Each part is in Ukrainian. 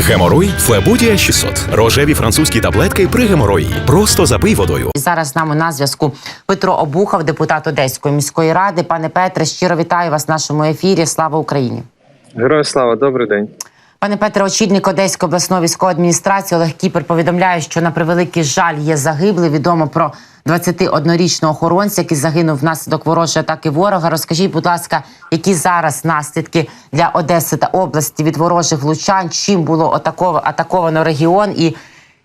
Геморой Флебудія 600. Рожеві французькі таблетки при геморої. Просто запий водою. Зараз з нами на зв'язку Петро Обухов, депутат Одеської міської ради. Пане Петре, щиро вітаю вас в нашому ефірі. Слава Україні. Героям слава, добрий день. Пане Петре, очільник Одеської обласної військової адміністрації Олег Кіпер повідомляє, що на превеликий жаль є загиблий. Відомо про 21-річного охоронця, який загинув внаслідок ворожої атаки ворога. Розкажіть, будь ласка, які зараз наслідки для Одеси та області від ворожих влучань? Чим було атаковано, регіон, і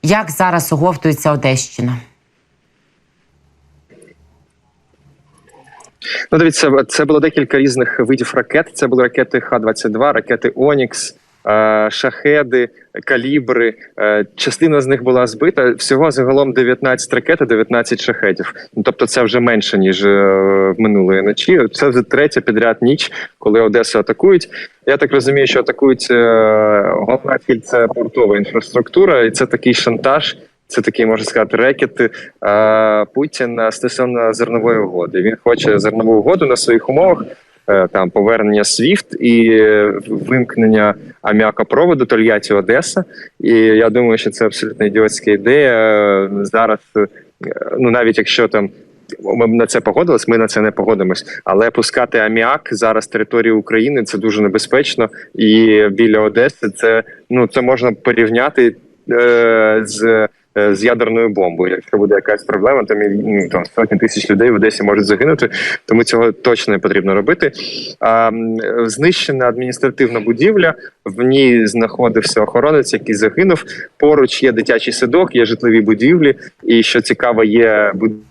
як зараз оговтується Одещина? Ну, дивіться, це було декілька різних видів ракет. Це були ракети Х-22, ракети Онікс, шахеди, калібри. Е, Частина з них була збита. Всього загалом 19 ракет і 19 шахедів. Ну, тобто, це вже менше ніж е, минулої ночі. Це вже третя підряд ніч, коли Одесу атакують. Я так розумію, що атакують е, головна ціль – це портова інфраструктура, і це такий шантаж. Це такий можна сказати рекет е, Путіна стосовно зернової угоди. Він хоче зернову угоду на своїх умовах. Е, Там повернення SWIFT і вимкнення аміакопроводу Тольятті Одеса. І я думаю, що це абсолютно ідіотська ідея. Зараз, е, ну навіть якщо там ми на це погодились, ми на це не погодимось. Але пускати аміак зараз територію України це дуже небезпечно. І біля Одеси це ну це можна порівняти з. е, З ядерною бомбою, якщо буде якась проблема, то ну, там сотні тисяч людей в Одесі можуть загинути, тому цього точно не потрібно робити. А, знищена адміністративна будівля. В ній знаходився охоронець, який загинув. Поруч є дитячий садок, є житлові будівлі, і що цікаво, є будівля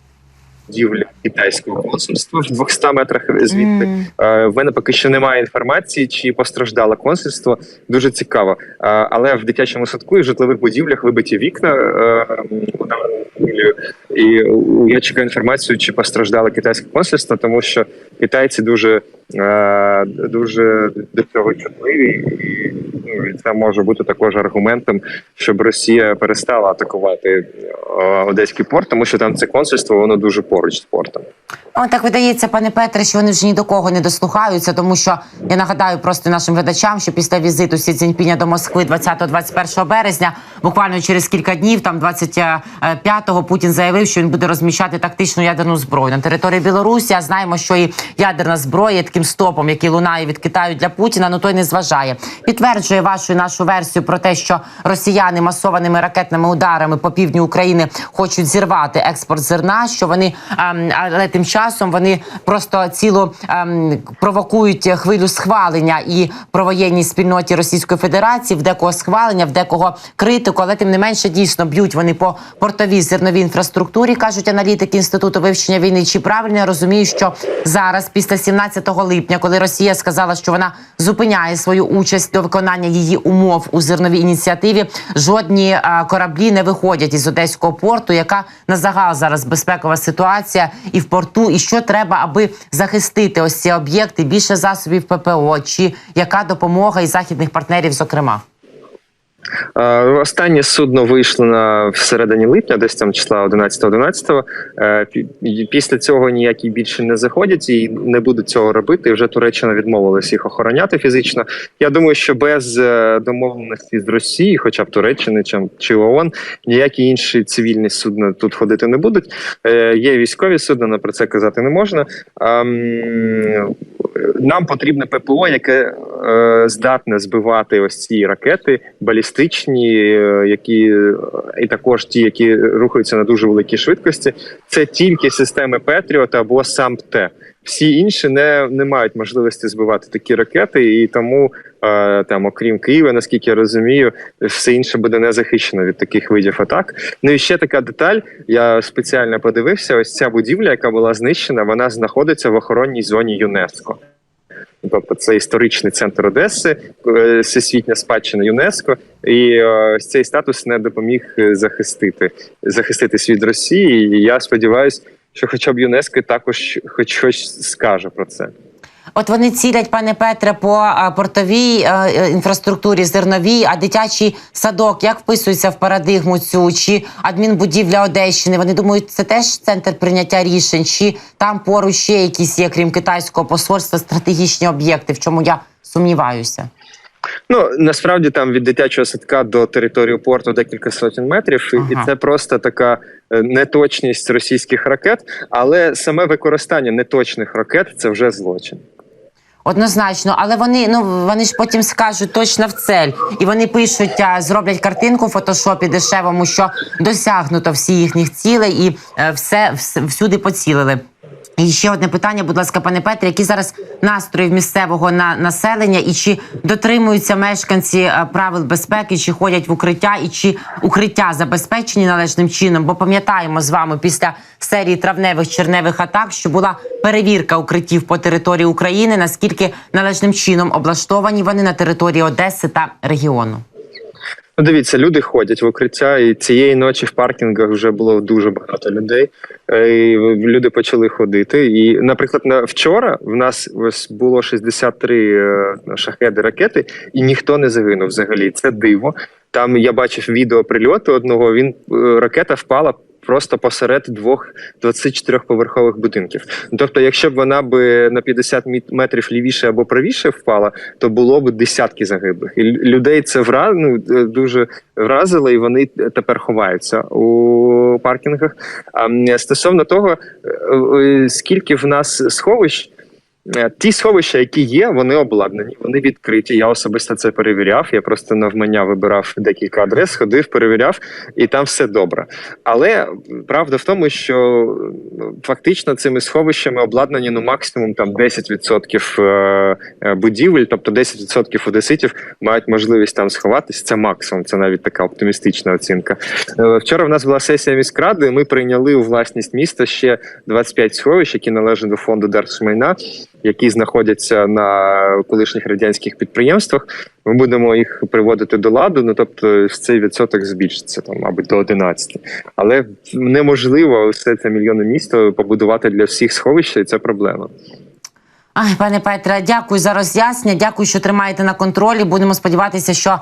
китайського консульства в 200 метрах звідти. Мгм. Е, В мене поки що немає інформації, чи постраждало консульство. Дуже цікаво. Е, Але в дитячому садку і в житлових будівлях вибиті вікна е. І е, я чекаю інформацію, чи постраждало китайське консульство, тому що китайці дуже, е, дуже до цього чутливі, ну, це може бути також аргументом, щоб Росія перестала атакувати е, Одеський порт, тому що там це консульство, воно дуже поруч з портом. Ну, так видається, пане Петре, що вони вже ні до кого не дослухаються, тому що я нагадаю просто нашим глядачам, що після візиту Сі Цзіньпіня до Москви 20-21 березня, буквально через кілька днів, там 25-го, Путін заявив, що він буде розміщати тактичну ядерну зброю на території Білорусі. А знаємо, що і ядерна зброя таким стопом, який лунає від Китаю для Путіна. Ну той не зважає. Підтверджує вашу і нашу версію про те, що росіяни масованими ракетними ударами по півдню України хочуть зірвати експорт зерна. Що вони ем, але тим часом вони просто цілу ем, провокують хвилю схвалення і про воєнній спільноті Російської Федерації, в декого схвалення, в декого критику, але тим не менше дійсно б'ють вони по портовій зерновій інфраструктурі, кажуть аналітики інституту вивчення війни. Чи правильно я розумію, що зараз, після 17 липня, коли Росія сказала, що вона зупиняє свою участь до виконання її умов у зерновій ініціативі, жодні а, кораблі не виходять із одеського порту, яка на загал зараз безпекова ситуація і в порту, і що треба, аби захистити ось ці об'єкти, більше засобів ППО, чи яка допомога із західних партнерів, зокрема. Е, Останнє судно вийшло на всередині липня, десь там числа 11-11. Е, Після цього ніякі більше не заходять і не будуть цього робити. Вже Туреччина відмовилась їх охороняти фізично. Я думаю, що без е, домовленості з Росії, хоча б Туреччини чи, ООН, ніякі інші цивільні судна тут ходити не будуть. Є військові судна, але про це казати не можна. Нам потрібне ППО, яке е, здатне збивати ось ці ракети балістичні, е, які і також ті, які рухаються на дуже великій швидкості. Це тільки системи Петріот або САМПТ. Всі інші не, не мають можливості збивати такі ракети, і тому е, там, окрім Києва, наскільки я розумію, все інше буде не захищено від таких видів атак. Ну і ще така деталь. Я спеціально подивився: ось ця будівля, яка була знищена, вона знаходиться в охоронній зоні ЮНЕСКО. Тобто це історичний центр Одеси, е, всесвітня спадщина ЮНЕСКО, і е, ось цей статус не допоміг е, захистити захиститись від Росії. І я сподіваюся, що хоча б ЮНЕСКО також хоч щось скаже про це. От вони цілять, пане Петре, по портовій е, е, інфраструктурі зерновій, а дитячий садок як вписується в парадигму цю чи адмінбудівля Одещини? Вони думають, це теж центр прийняття рішень, чи там поруч ще якісь є, крім китайського посольства, стратегічні об'єкти, в чому я сумніваюся. Ну насправді там від дитячого садка до території порту декілька сотень метрів, Ага. і це просто така е, неточність російських ракет, але саме використання неточних ракет це вже злочин. Однозначно, але вони ну вони ж потім скажуть точно в цель, і вони пишуть, а, зроблять картинку в фотошопі дешевому, що досягнуто всі їхніх цілей, і е, все, вс- всюди поцілили. І ще одне питання, будь ласка, пане Петре, які зараз настрої місцевого на населення, і чи дотримуються мешканці е, правил безпеки, чи ходять в укриття, і чи укриття забезпечені належним чином? Бо пам'ятаємо з вами після серії травневих черневих атак, що була перевірка укриттів по території України, наскільки належним чином облаштовані вони на території Одеси та регіону. Ну, дивіться, люди ходять в укриття, і цієї ночі в паркінгах вже було дуже багато людей. Е, І люди почали ходити. І, наприклад, на вчора в нас ось було 63 е, шахеди ракети, і ніхто не загинув взагалі. Це диво. Там я бачив відео прильоту одного. Він е, ракета впала. Просто посеред двох 24-поверхових будинків. Тобто, якщо б вона би на 50 міт- метрів лівіше або правіше впала, то було б десятки загиблих. І людей це враз... ну, е, дуже вразило, і вони тепер ховаються у паркінгах. А стосовно того, е, е, скільки в нас сховищ. Е, Ті сховища, які є, вони обладнані, вони відкриті. Я особисто це перевіряв. Я просто навмання вибирав декілька адрес, ходив, перевіряв, і там все добре. Але правда в тому, що ну, фактично цими сховищами обладнані ну максимум там 10% е, е, будівель, тобто 10% одеситів мають можливість там сховатись. Це максимум, це навіть така оптимістична оцінка. Вчора в нас була сесія міськради. Ми прийняли у власність міста ще 25 сховищ, які належать до фонду держмайна, які знаходяться на колишніх радянських підприємствах. Ми будемо їх приводити до ладу. Ну тобто цей відсоток збільшиться там, мабуть, до 11. Але неможливо все це мільйонне місто побудувати для всіх сховища, і це проблема. Ай, пане Петре, дякую за роз'яснення. Дякую, що тримаєте на контролі. Будемо сподіватися, що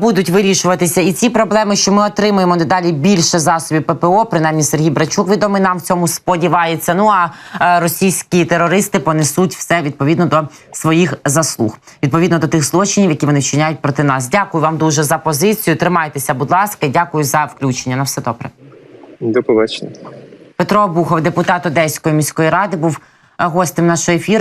будуть вирішуватися і ці проблеми, що ми отримуємо дедалі більше засобів ППО. Принаймні Сергій Брачук відомий нам в цььому сподівається. Ну а е, російські терористи понесуть все відповідно до своїх заслуг, відповідно до тих злочинів, які вони вчиняють проти нас. Дякую вам дуже за позицію. Тримайтеся, будь ласка, дякую за включення. На все добре. До побачення. Петро Обухов, депутат Одеської міської ради, був е, гостем нашого ефіру.